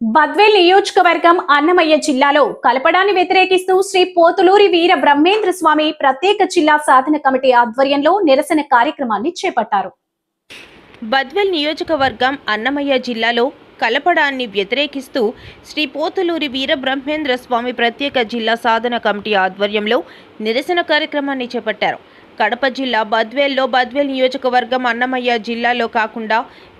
బద్వేల్ నియోజకవర్గం అన్నమయ్య జిల్లాలో కలపడాన్ని వ్యతిరేకిస్తూ శ్రీ పోతులూరి వీర బ్రహ్మేంద్ర స్వామి ప్రత్యేక జిల్లా సాధన కమిటీ ఆధ్వర్యంలో నిరసన కార్యక్రమాన్ని చేపట్టారు. బద్వెల్ నియోజకవర్గం అన్నమయ్య జిల్లాలో కలపడాన్ని వ్యతిరేకిస్తూ శ్రీ పోతులూరి వీరబ్రహ్మేంద్ర స్వామి ప్రత్యేక జిల్లా సాధన కమిటీ ఆధ్వర్యంలో నిరసన కార్యక్రమాన్ని చేపట్టారు. కడప జిల్లా బద్వేల్లో బద్వేల్ నియోజకవర్గం అన్నమయ్య జిల్లాలో కాకుండా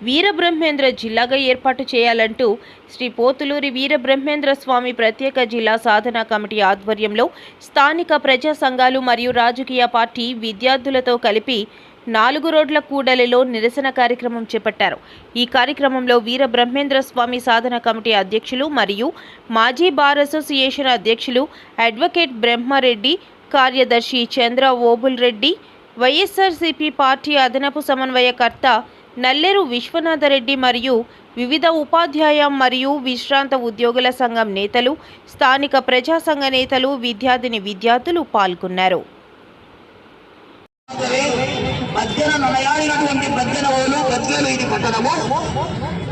వీరబ్రహ్మేంద్ర జిల్లాగా ఏర్పాటు చేయాలంటూ శ్రీ పోతులూరి వీరబ్రహ్మేంద్ర స్వామి ప్రత్యేక జిల్లా సాధన కమిటీ ఆధ్వర్యంలో స్థానిక ప్రజా సంఘాలు మరియు రాజకీయ పార్టీ విద్యార్థులతో కలిపి నాలుగు రోడ్ల కూడలిలో నిరసన కార్యక్రమం చేపట్టారు. ఈ కార్యక్రమంలో వీర బ్రహ్మేంద్ర స్వామి సాధన కమిటీ అధ్యక్షులు మరియు మాజీ బార్ అసోసియేషన్ అధ్యక్షులు అడ్వకేట్ బ్రహ్మారెడ్డి కార్యదర్శి చంద్ర ఓబుల్ రెడ్డి వైఎస్ఆర్సీపీ పార్టీ అదనపు సమన్వయకర్త నల్లేరు విశ్వనాథరెడ్డి మరియు వివిధ ఉపాధ్యాయ మరియు విశ్రాంత ఉద్యోగుల సంఘం నేతలు స్థానిక ప్రజా సంఘ నేతలు విద్యార్థిని విద్యార్థులు పాల్గొన్నారు.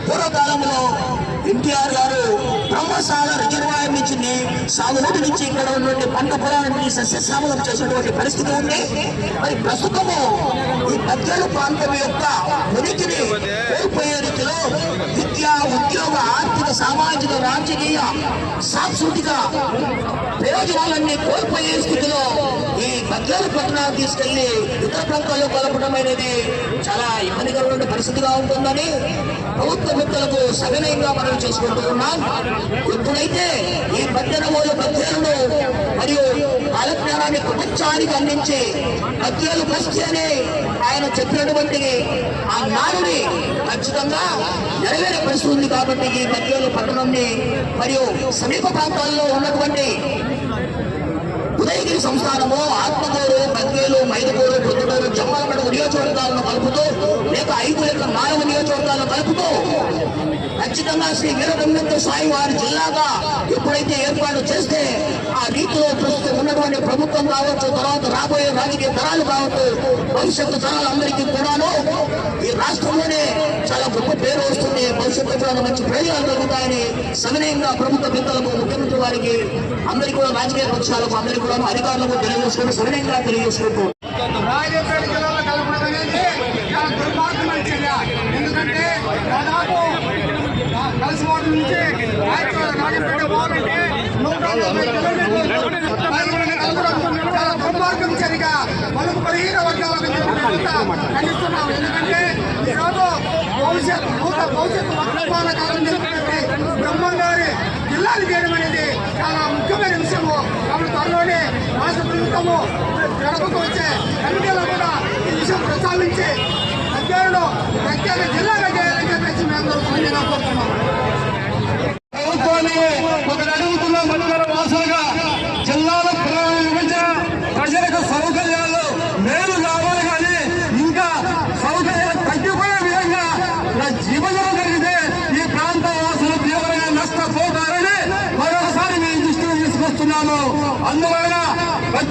పూర్వకాలంలో ఎన్టీఆర్ గారు బ్రహ్మసాగర్ రిజర్వాయర్ నుంచి ని- సాగునీటి నుంచి ఇక్కడ ఉన్నటువంటి పంట పొలాన్ని సస్యశ్యామలం చేసినటువంటి పరిస్థితి ఉంది. మరి ప్రస్తుతము ఈ మధ్యలో ప్రాంతం యొక్క ఉనికిని కోల్పోయే రీతిలో విద్య ఉద్యోగ సామాజిక రాజకీయ సాంస్కృతిక ప్రయోజనాలన్నీ కోల్పోయే స్థితిలో ఈ మధ్యాహ్న పట్టణాలు తీసుకెళ్ళి ఇతర ప్రాంతాల్లో కలపడం అనేది చాలా ఇబ్బందికరమైన పరిస్థితిగా ఉంటుందని ప్రభుత్వ వ్యక్తులకు సవినయంగా మనం చేసుకుంటూ ఉన్నాం. ఎప్పుడైతే ఈ మధ్యనమూల మధ్యలను మరియు కాలజ్ఞానాన్ని ప్రపంచానికి అందించి మధ్యలు బస్తి అని ఆయన చెప్పినటువంటి ఆ నాడుని ఖచ్చితంగా నెరవేరే పరిస్థితి ఉంది కాబట్టి ఈ మధ్యలో పట్టణంని మరియు సమీప ప్రాంతాల్లో ఉన్నటువంటి ఉదయగిరి సంస్థానము ఆత్మకూరు బద్వేలు మైదకూరు పొద్దుటూరు జమ్మలమడుగు నియోజకవర్గాలను కలుపుతూ లేక ఐదు లేక నాలుగు నియోజకవర్గాలను కలుపుతూ ఖచ్చితంగా శ్రీ వీరబ్రహ్మేంద్ర స్వామి వారి జిల్లాగా ఎప్పుడైతే ఏర్పాటు చేస్తే ఆ రీతిలో ప్రస్తుతం ఉన్నటువంటి ప్రభుత్వం కావచ్చు తర్వాత రాబోయే రాజకీయ తరాలు కావచ్చు భవిష్యత్తు తరాలందరికీ కూడాను ఈ రాష్ట్రంలోనే చాలా గొప్ప పేరు వస్తుంది. భవిష్యత్తు కూడా మంచి ప్రయోజనాలు కలుగుతాయని సవినయంగా ప్రభుత్వ పెద్దలకు ముఖ్యమంత్రి వారికి అందరికీ కూడా రాజకీయ పక్షాలకు అందరికీ కూడా అధికారులకు తెలియజేసుకుంటూ సవినయంగా తెలియజేసుకుంటూ రాజపేట జిల్లాలో కలపడం అనేది చాలా దుర్మార్గమైన చర్య. ఎందుకంటే దాదాపు కలిసిపోవడం నుంచి రాజపేట నూట నలభై కిలోమీటర్లు చాలా దుర్మార్గం చర్యగా మనకు పదిహేను వర్గాలకు చెందినంత ఎందుకంటే ఈరోజు భవిష్యత్ భవిష్యత్ భవిష్యత్తు వర్తమాన కాలం జరిగినటువంటి బ్రహ్మం గారి జిల్లాలు చేయడం అనేది చాలా ముఖ్యమైన విషయము కాబట్టి త్వరలోనే రాష్ట్ర ప్రభుత్వము గడపకు వచ్చే కమిటీలో కూడా ఈ విషయం ప్రస్తావించి అధ్యయనంలో ప్రత్యేక జిల్లాగా చేయాలని చెప్పేసి మేము అందరూ కోరుతున్నాం ప్రభుత్వాన్ని ఒకటి వాసులుగా జిల్లాల విభజన ప్రజలకు సౌకర్యాలు మేలు కావాలి కానీ ఇంకా సౌకర్యాలు తగ్గిపోయే విధంగా విభజన జరిగితే ఈ ప్రాంత వాసులు తీవ్రంగా నష్టపోతారని మరొకసారి మేము తీసుకొస్తున్నాము అందువలన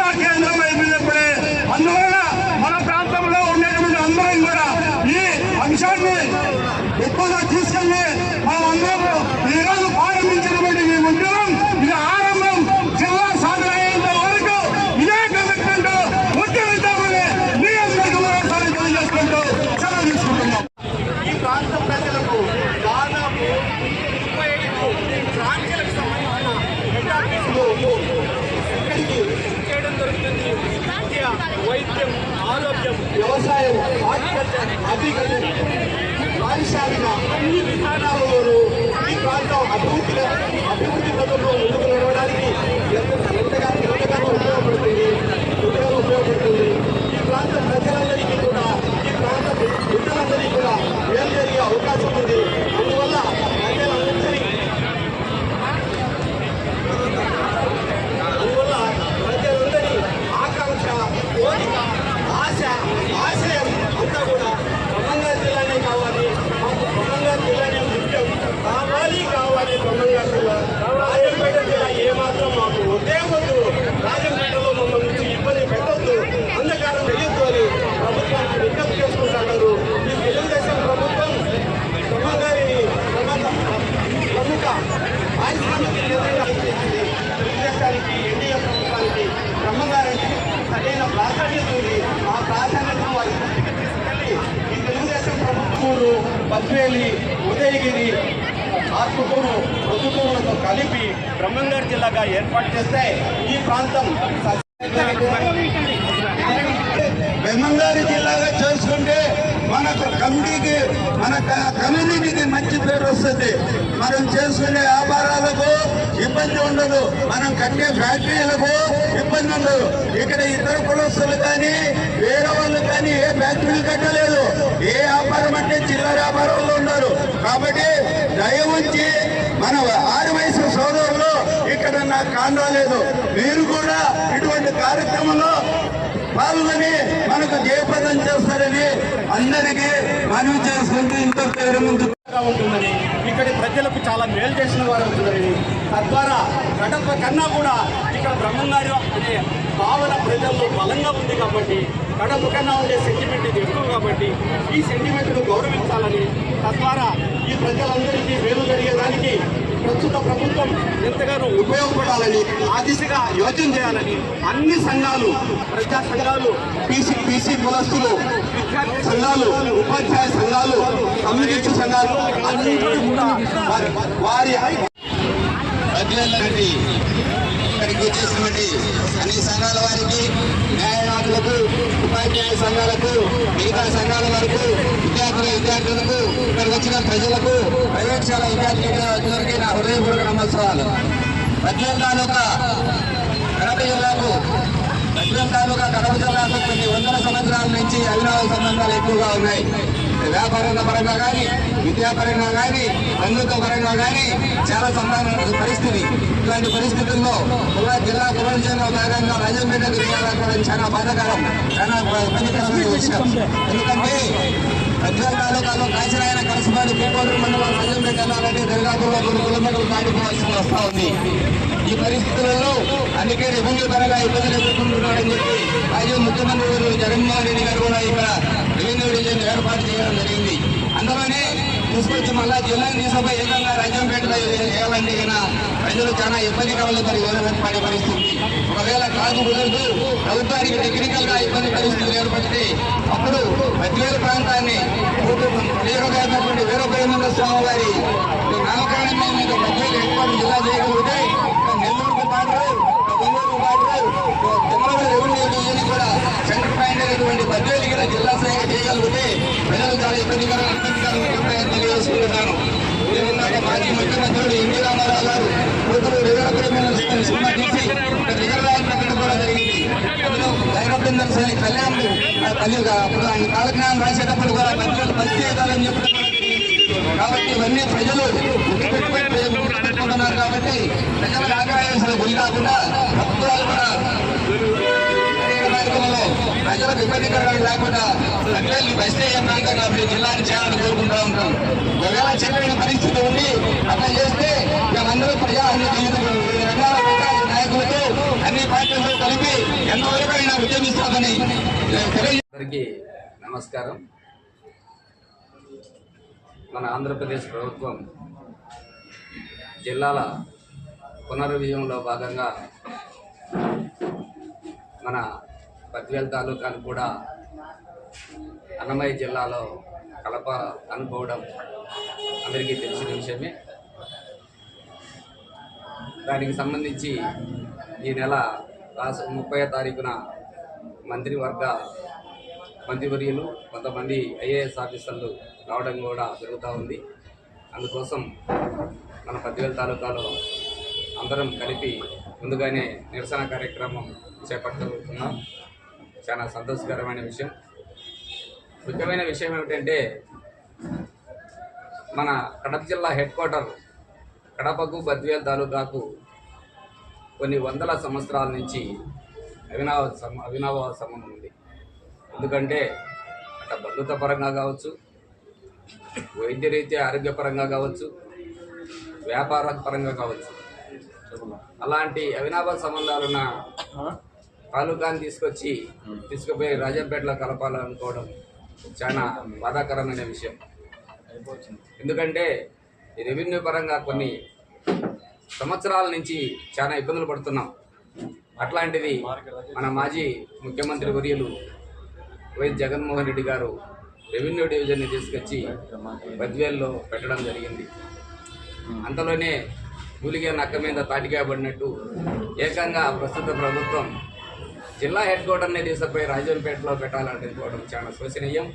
జిల్లా కేంద్రం అయిపోయినప్పుడే అందువల్ల మన ప్రాంతంలో ఉండేటువంటి అందరం కూడా ఈ అంశాన్ని ఎక్కువగా తీసుకెళ్ళి మనం అందరం ఈ రోజు ప్రారంభించినటువంటి ఈ ఉద్యమం ఇది ఆరంభం జిల్లా సాధన అయ్యేంత వరకు ఇదే కమిట్మెంట్ ఉద్యమిద్దామని మీ అందరికీ మరోసారి తెలియజేసుకుంటూ సెలవు తీసుకుంటున్నాం ఈ ప్రాంత ప్రజలకు దాదాపు ముప్పై ఐదు బ్రాంచ్లకు సంబంధించిన ఎంఆర్టీసీలు వైద్యం ఆరోగ్యం వ్యవసాయం అగ్రికల్చర్ పారిశ్రామిక అన్ని విధానాలలోనూ ఈ ప్రాంతం అభివృద్ధి అభివృద్ధి పథంలో ముందుకు నడవడానికి ఎంతో ఎంతగానో ఎంతగానో ఉపయోగపడుతుంది ఎంతగానో ఉపయోగపడుతుంది. ఈ ప్రాంత ప్రజలందరికీ కూడా ఈ ప్రాంత ప్రజలందరికీ కూడా మేలు జరిగే అవకాశం ఉంది అందువల్ల ప్రజలందరికీ అందువల్ల ప్రజలందరి ఆకాంక్ష కోరిక ఆశ ఆశయం అంతా కూడా ఖమ్మంగా జిల్లానే కావాలి మాకు ఖమ్మంగా జిల్లానే ముఖ్యం కావాలి కావాలి ఖమ్మంగా జిల్లా రాజంపేట జిల్లా ఏమాత్రం మాకు ఒకే వద్దు రాజంపేటలో మమ్మల్ని నుంచి ఇబ్బంది పెట్టొద్దు అంధకారం తెలియద్దు అని ప్రభుత్వానికి విజ్ఞప్తి చేసుకుంటున్నారు ఈ తెలుగుదేశం ప్రభుత్వం ఖమ్మంగారిని ప్రమాద ప్రముఖ పారిశ్రామిక కేంద్రంగా చేసింది తెలుగుదేశానికి ఎన్డీఏ ప్రభుత్వానికి బ్రహ్మగారికి సరైన ప్రాధాన్యత ఉంది ఆ ప్రాధాన్యతను వారి దృష్టికి తీసుకెళ్ళి ఈ తెలుగుదేశం ప్రభుత్వము ఉదయగిరి ఆత్మకూరు రుతుకూరులతో కలిపి బ్రహ్మంగారి జిల్లాగా ఏర్పాటు చేస్తే ఈ ప్రాంతం బ్రహ్మంగారి జిల్లాగా చేసుకుంటే మనకు కమిటీకి మన కమ్యూనిటీకి మంచి పేరు వస్తుంది. మనం చేసుకునే వ్యాపారాలకు ఇబ్బంది ఉండదు. మనం కట్టే ఫ్యాక్టరీలకు ఇబ్బంది ఉండదు. ఇక్కడ ఇతర కులస్తులు కానీ వేరే కానీ ఏ ఫ్యాక్టరీలు కట్టలేదు. ఏ వ్యాపారం అంటే చిల్లర వ్యాపారంలో ఉన్నారు. కాబట్టి దయ ఉంచి మన ఆరు వయసు సోదరులు ఇక్కడ నాకు కాండలేదు. మీరు కూడా ఇటువంటి కార్యక్రమంలో పాల్గొని మనకు జయప్రదం చేస్తారని అందరికీ మనవి చేసుకుంటూ ఇంత పేరు ముందు ఉంటుందని ఇక్కడి ప్రజలకు చాలా మేలు చేసిన వారు అవుతుందని తద్వారా గడప కన్నా కూడా ఇక్కడ బ్రహ్మంగారి అనే భావన ప్రజల్లో బలంగా ఉంది కాబట్టి కడప కన్నా ఉండే సెంటిమెంట్ ఇది ఎక్కువ కాబట్టి ఈ సెంటిమెంట్ను గౌరవించాలని తద్వారా ఈ ప్రజలందరికీ మేలు జరిగేదానికి ప్రస్తుత ప్రభుత్వం ఎంతగానో ఉపయోగపడాలని ఆ దిశగా యోచన చేయాలని అన్ని సంఘాలు ప్రజా సంఘాలు పీసీ పీసీ కులస్తులు విద్యార్థి సంఘాలు ఉపాధ్యాయ సంఘాలు కమ్యూనిస్ట్ సంఘాలు అన్నింటినీ కూడా వారి- వారి ఇక్కడికి వచ్చేసినటువంటి అన్ని సంఘాల వారికి న్యాయవాదులకు ఉపాధ్యాయ సంఘాలకు మిగతా సంఘాల వరకు విద్యార్థుల విద్యార్థులకు ఇక్కడికి వచ్చిన ప్రజలకు ప్రైవేట్ శాల విద్యార్థులకి నా హృదయపూర్వక నమస్కారాలు. పద్యం తాలూకా కడప జిల్లాకు పద్యం తాలూకా కడప జిల్లాకు కొన్ని వందల సంవత్సరాల నుంచి అవినావ సంబంధాలు ఎక్కువగా ఉన్నాయి. వ్యాపారంగా పరంగా కానీ విద్యాపరంగా కానీ బంధుత్వ పరంగా కానీ చాలా సంబంధ పరిస్థితి. ఇలాంటి పరిస్థితుల్లో కుల జిల్లా పునరుద్ధరణ భాగంగా రాజంపేట జిల్లా చాలా బాధాకరం. చాలా విషయం ఎందుకంటే ప్రజ్వల్ తాలూకాలో కాశీరాయన కలసపాడు పేకోడు మండలం రాజంపేట వెళ్ళాలంటే దర్గాపూర్లో కొన్ని కిలోమీటర్లు దాటిపోవాల్సి వస్తూ ఉంది. ఈ పరిస్థితులలో అందుకే రెవెన్యూ పరంగా ఇబ్బందులు ఎదుర్కొంటున్నాడని చెప్పి మాజీ ముఖ్యమంత్రి గారు జగన్మోహన్ రెడ్డి గారు కూడా ఇక్కడ రెవెన్యూ డివిజన్ ఏర్పాటు చేయడం జరిగింది. అందులోనే తీసుకొచ్చి మళ్ళా జిల్లాను తీసుకుపోయి ఏకంగా రాజ్యంపేటలో చేయాలంటే కన్నా ప్రజలు చాలా ఇబ్బందికరంలో మరి ఏర్పడే పరిస్థితి. ఒకవేళ కాదు కుదరదు ప్రభుత్వానికి టెక్నికల్గా ఇబ్బంది పరిస్థితులు ఏర్పడితే అప్పుడు మధ్యవేల ప్రాంతాన్ని వీరమైనటువంటి వీరభైమంద స్వామి వారి నామకరణమే మీకు మధ్యవేలు ఏర్పాటు జిల్లా చేయగలరు నెల్లూరుకు పాడరు ఒంగోలు పాడరు తిమ్మల రెవెన్యూ డివిజన్ కూడా సెంటర్ పాయింట్ అయినటువంటి మధ్యవేలు కూడా జిల్లా స్థాయిగా ఉంటే ప్రజలు చాలా ఇబ్బందికరంగా ఉంటాయని తెలియజేసుకుంటున్నాను నేను మాజీ ముఖ్యమంత్రులు ఎన్టీ రామారావు గారు కూతురు రిజర్వేషన్ సినిమా తీసి రిజర్వేషన్ కూడా జరిగింది. అందులో భైరవేందర్ కళ్యాణ్ ఆ అప్పుడు ఆయన కాలజ్ఞానం రాసేటప్పుడు కూడా మంత్రులు పని చేయాలని చెప్పడం కాబట్టి ఇవన్నీ ప్రజలు పెట్టుకుంటున్నారు కాబట్టి ప్రజల ఆగ్రహాలు గురి కాకుండా ప్రభుత్వాలు కూడా ప్రజలకు ఇబ్బందికరంగా లేకుండా ప్రజలు బస్తే ప్రాంతం కాబట్టి జిల్లాకి చేయాలని కోరుకుంటా ఉంటాం. ఒకవేళ చెప్పిన పరిస్థితి ఉండి అట్లా చేస్తే మేమందరూ ప్రజా జీవితం ఈ నాయకులతో అన్ని పార్టీలతో కలిపి ఎంతవరకు అయినా ఉద్యమిస్తామని తెలియ అందరికీ నమస్కారం. మన ఆంధ్రప్రదేశ్ ప్రభుత్వం జిల్లాల పునర్విజయంలో భాగంగా మన పద్వేల్ తాలూకాను కూడా అన్నమయ్య జిల్లాలో కలప అనుకోవడం అందరికీ తెలిసిన విషయమే. దానికి సంబంధించి ఈ నెల రాష్ట్ర ముప్పై తారీఖున మంత్రివర్గ మంత్రివర్యులు కొంతమంది ఐఏఎస్ ఆఫీసర్లు రావడం కూడా జరుగుతూ ఉంది. అందుకోసం మన పద్దివేల తాలూకాలో అందరం కలిపి ముందుగానే నిరసన కార్యక్రమం చేపట్టబోతున్నాం. చాలా సంతోషకరమైన విషయం. ముఖ్యమైన విషయం ఏమిటంటే మన కడప జిల్లా హెడ్ క్వార్టర్ కడపకు బద్వేల్ తాలూకాకు కొన్ని వందల సంవత్సరాల నుంచి అవినావ అవినావ సంబంధం ఉంది. ఎందుకంటే అక్కడ బంధుత్వ పరంగా కావచ్చు వైద్యరీత్యా ఆరోగ్యపరంగా కావచ్చు వ్యాపార పరంగా కావచ్చు. అలాంటి అవినాభ సంబంధాలున్న తాలూకాని తీసుకొచ్చి తీసుకుపోయి రాజంపేటలో కలపాలనుకోవడం చాలా బాధాకరమైన విషయం. ఎందుకంటే రెవెన్యూ పరంగా కొన్ని సంవత్సరాల నుంచి చాలా ఇబ్బందులు పడుతున్నాం. అట్లాంటిది మన మాజీ ముఖ్యమంత్రి వర్యులు వైఎస్ జగన్మోహన్ రెడ్డి గారు రెవెన్యూ డివిజన్ని తీసుకొచ్చి బద్వేల్లో పెట్టడం జరిగింది. అంతలోనే కూలిగా నక్క మీద తాటిగా పడినట్టు ఏకంగా ప్రస్తుత ప్రభుత్వం జిల్లా హెడ్ క్వార్టర్ని తీసుకుపోయి రాజంపేటలో పెట్టాలనుకోవడం చాలా శోచనీయం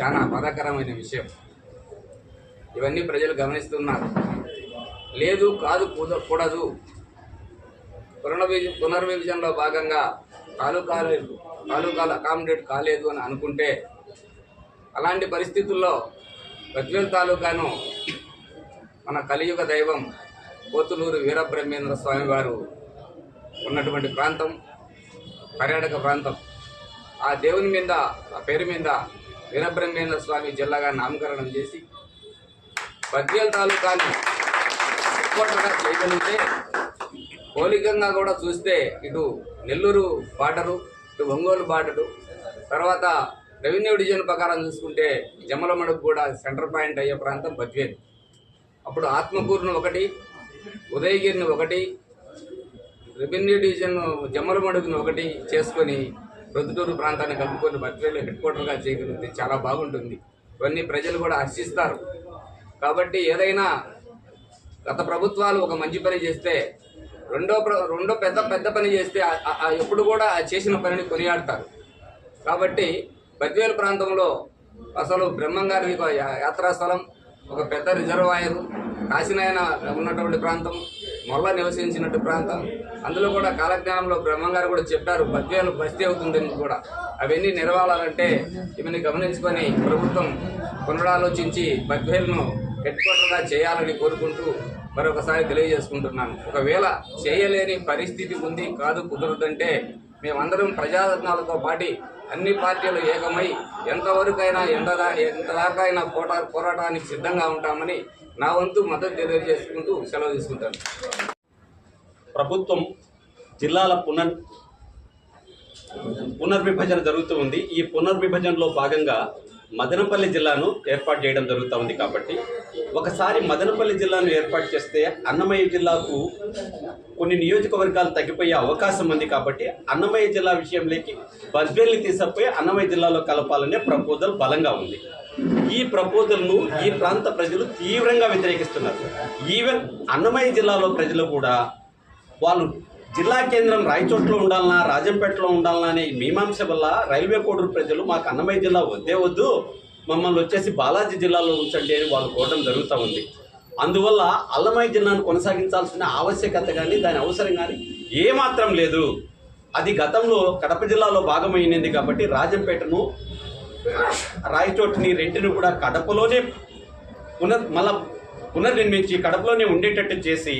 చాలా బాధాకరమైన విషయం. ఇవన్నీ ప్రజలు గమనిస్తున్నారు. లేదు కాదు కూద- కూడదు. పునర్విభ పునర్విభజనలో భాగంగా తాలూకాలు తాలూకాలు అకామిడేట్ కాలేదు అని అనుకుంటే అలాంటి పరిస్థితుల్లో ప్రజ్వల్ తాలూకాను మన కలియుగ దైవం పోతులూరు వీరబ్రహ్మేంద్ర స్వామి వారు ఉన్నటువంటి ప్రాంతం. పర్యాటక ప్రాంతం. ఆ దేవుని మీద ఆ పేరు మీద వీరబ్రహ్మేంద్ర స్వామి జిల్లాగా నామకరణం చేసి బద్వేల్ తాలూకాని ఎక్కువగా చేయగలిగితే మౌలికంగా కూడా చూస్తే ఇటు నెల్లూరు బాటరు ఇటు ఒంగోలు బాటరు తర్వాత రెవెన్యూ డివిజన్ ప్రకారం చూసుకుంటే జమలమడుగు కూడా సెంటర్ పాయింట్ అయ్యే ప్రాంతం బద్వేల్ అప్పుడు ఆత్మకూరును ఒకటి ఉదయగిరిని ఒకటి రెవెన్యూ డివిజన్ జమ్మలమడుగును ఒకటి చేసుకొని ప్రొద్దుటూరు ప్రాంతాన్ని కలుపుకొని బద్వేలు హెడ్ క్వార్టర్గా చేయగలిగితే చాలా బాగుంటుంది. ఇవన్నీ ప్రజలు కూడా హర్షిస్తారు. కాబట్టి ఏదైనా గత ప్రభుత్వాలు ఒక మంచి పని చేస్తే రెండో ప్ర- రెండో పెద్ద పెద్ద పని చేస్తే ఆ- ఎప్పుడు కూడా ఆ చేసిన పనిని కొనియాడతారు. కాబట్టి బద్వేలు ప్రాంతంలో అసలు బ్రహ్మంగారి యాత్రాస్థలం ఒక పెద్ద రిజర్వాయర్ కాశీనాయన ఉన్నటువంటి ప్రాంతం. మొల్ల నివసించినట్టు ప్రాంతం. అందులో కూడా కాలజ్ఞానంలో బ్రహ్మంగారు కూడా చెప్పారు బద్వేలు బస్తీ అవుతుందని కూడా. అవన్నీ నెరవాలంటే ఇవన్నీ గమనించుకొని ప్రభుత్వం పునరాలోచించి బద్వేలును హెడ్ క్వార్టర్గా చేయాలని కోరుకుంటూ మరొకసారి తెలియజేసుకుంటున్నాను. ఒకవేళ చేయలేని పరిస్థితి ఉంది కాదు కుదరదంటే మేమందరం ప్రజారత్నాలతో పాటి అన్ని పార్టీలు ఏకమై ఎంతవరకైనా ఎంత దా- ఎంత దాకా అయినా పోటా పోరాటానికి సిద్ధంగా ఉంటామని నా వంతు మద్దతు తెలియజేసుకుంటూ సెలవు తీసుకుంటాను. ప్రభుత్వం జిల్లాల పునర్ పునర్విభజన జరుగుతూ ఉంది. ఈ పునర్విభజనలో భాగంగా మదనపల్లి జిల్లాను ఏర్పాటు చేయడం జరుగుతూ ఉంది కాబట్టి ఒకసారి మదనపల్లి జిల్లాను ఏర్పాటు చేస్తే అన్నమయ్య జిల్లాకు కొన్ని నియోజకవర్గాలు తగ్గిపోయే అవకాశం ఉంది కాబట్టి అన్నమయ్య జిల్లా విషయంలోకి బజ్వేల్ని తీసుకుపోయి అన్నమయ్య జిల్లాలో కలపాలనే ప్రపోజల్ బలంగా ఉంది. ఈ ప్రపోజల్ను ఈ ప్రాంత ప్రజలు తీవ్రంగా వ్యతిరేకిస్తున్నారు. ఈవెన్ అన్నమయ్య జిల్లాలో ప్రజలు కూడా వాళ్ళు జిల్లా కేంద్రం రాయచోట్లో ఉండాలన్నా రాజంపేటలో ఉండాలన్నా అనే మీమాంస వల్ల రైల్వే కోడూరు ప్రజలు మాకు అన్నమయ్య జిల్లా వద్దే వద్దు మమ్మల్ని వచ్చేసి బాలాజీ జిల్లాలో ఉంచండి అని వాళ్ళు కోరడం జరుగుతూ ఉంది. అందువల్ల అల్లమయ్య జిల్లాను కొనసాగించాల్సిన ఆవశ్యకత కానీ దాని అవసరం కానీ ఏమాత్రం లేదు. అది గతంలో కడప జిల్లాలో భాగమైనది కాబట్టి రాజంపేటను రాయచోటిని రెంటిని కూడా కడపలోనే పునర్ మళ్ళా పునర్నిర్మించి కడపలోనే ఉండేటట్టు చేసి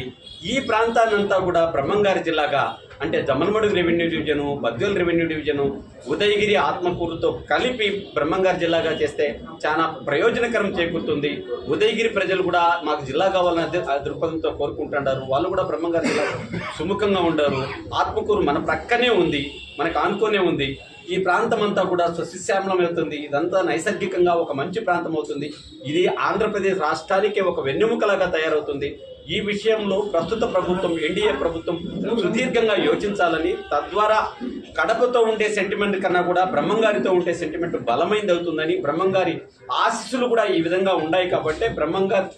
ఈ ప్రాంతాన్నంతా కూడా బ్రహ్మంగారి జిల్లాగా అంటే Jammalamadugu revenue division Badvel revenue division Udayagiri ఆత్మకూరుతో కలిపి బ్రహ్మంగారి జిల్లాగా చేస్తే చాలా ప్రయోజనకరం చేకూరుతుంది. ఉదయగిరి ప్రజలు కూడా మాకు జిల్లా కావాలనే దృక్పథంతో కోరుకుంటుంటారు. వాళ్ళు కూడా బ్రహ్మంగారి జిల్లా సుముఖంగా ఉంటారు ఆత్మకూరు మన ప్రక్కనే ఉంది మనకు ఆనుకోనే ఉంది. ఈ ప్రాంతం అంతా కూడా సస్యశ్యామలం అవుతుంది. ఇదంతా నైసర్గికంగా ఒక మంచి ప్రాంతం అవుతుంది ఇది ఆంధ్రప్రదేశ్ రాష్ట్రానికే ఒక వెన్నెముకలాగా తయారవుతుంది. ఈ విషయంలో ప్రస్తుత ప్రభుత్వం ఎన్డీఏ ప్రభుత్వం సుదీర్ఘంగా యోచించాలని తద్వారా కడపతో ఉండే సెంటిమెంట్ కన్నా కూడా బ్రహ్మంగారితో ఉండే సెంటిమెంట్ బలమైంది అవుతుందని బ్రహ్మంగారి ఆశీస్సులు కూడా ఈ విధంగా ఉన్నాయి కాబట్టి బ్రహ్మంగారి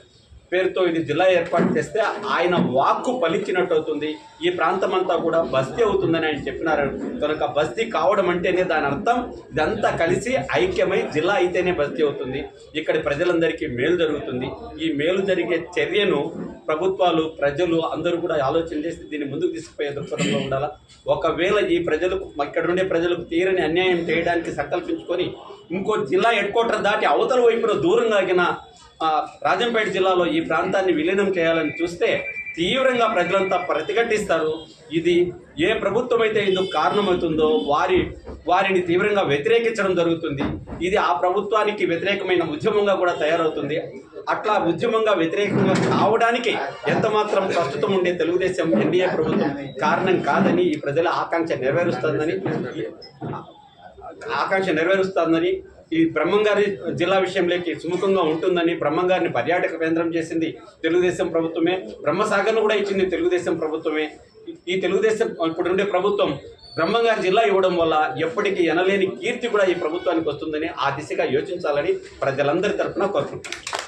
పేరుతో ఇది జిల్లా ఏర్పాటు చేస్తే ఆయన వాక్కు పలికినట్టు అవుతుంది. ఈ ప్రాంతం అంతా కూడా బస్తీ అవుతుందని ఆయన చెప్పినారు. కనుక బస్తీ కావడం అంటేనే దాని అర్థం. ఇదంతా కలిసి ఐక్యమై జిల్లా అయితేనే బస్తీ అవుతుంది. ఇక్కడ ప్రజలందరికీ మేలు జరుగుతుంది. ఈ మేలు జరిగే చర్యను ప్రభుత్వాలు ప్రజలు అందరూ కూడా ఆలోచన చేసి దీన్ని ముందుకు తీసుకుపోయే దృక్పథంలో ఉండాలా? ఒకవేళ ఈ ప్రజలకు ఇక్కడ ఉండే ప్రజలకు తీరని అన్యాయం చేయడానికి సంకల్పించుకొని ఇంకో జిల్లా హెడ్ క్వార్టర్ దాటి అవతల వైపున దూరంగా ఆగిన రాజంపేట జిల్లాలో ఈ ప్రాంతాన్ని విలీనం చేయాలని చూస్తే తీవ్రంగా ప్రజలంతా ప్రతిఘటిస్తారు. ఇది ఏ ప్రభుత్వం అయితే ఇందుకు కారణమవుతుందో వారి వారిని తీవ్రంగా వ్యతిరేకించడం జరుగుతుంది. ఇది ఆ ప్రభుత్వానికి వ్యతిరేకమైన ఉద్యమంగా కూడా తయారవుతుంది. అట్లా ఉద్యమంగా వ్యతిరేకంగా కావడానికి ఎంతమాత్రం ప్రస్తుతం ఉండే తెలుగుదేశం ఎన్డీఏ ప్రభుత్వం కారణం కాదని ఈ ప్రజల ఆకాంక్ష నెరవేరుస్తుందని ఆకాంక్ష నెరవేరుస్తుందని ఈ బ్రహ్మంగారి జిల్లా విషయంలోకి సుముఖంగా ఉంటుందని బ్రహ్మంగారిని పర్యాటక కేంద్రం చేసింది తెలుగుదేశం ప్రభుత్వమే. బ్రహ్మసాగర్ను కూడా ఇచ్చింది తెలుగుదేశం ప్రభుత్వమే. ఈ- తెలుగుదేశం ఇప్పుడు ఉండే ప్రభుత్వం బ్రహ్మంగారి జిల్లా ఇవ్వడం వల్ల ఎప్పటికీ ఎనలేని కీర్తి కూడా ఈ ప్రభుత్వానికి వస్తుందని ఆ దిశగా యోచించాలని ప్రజలందరి తరఫున కోరుకుంటున్నాను.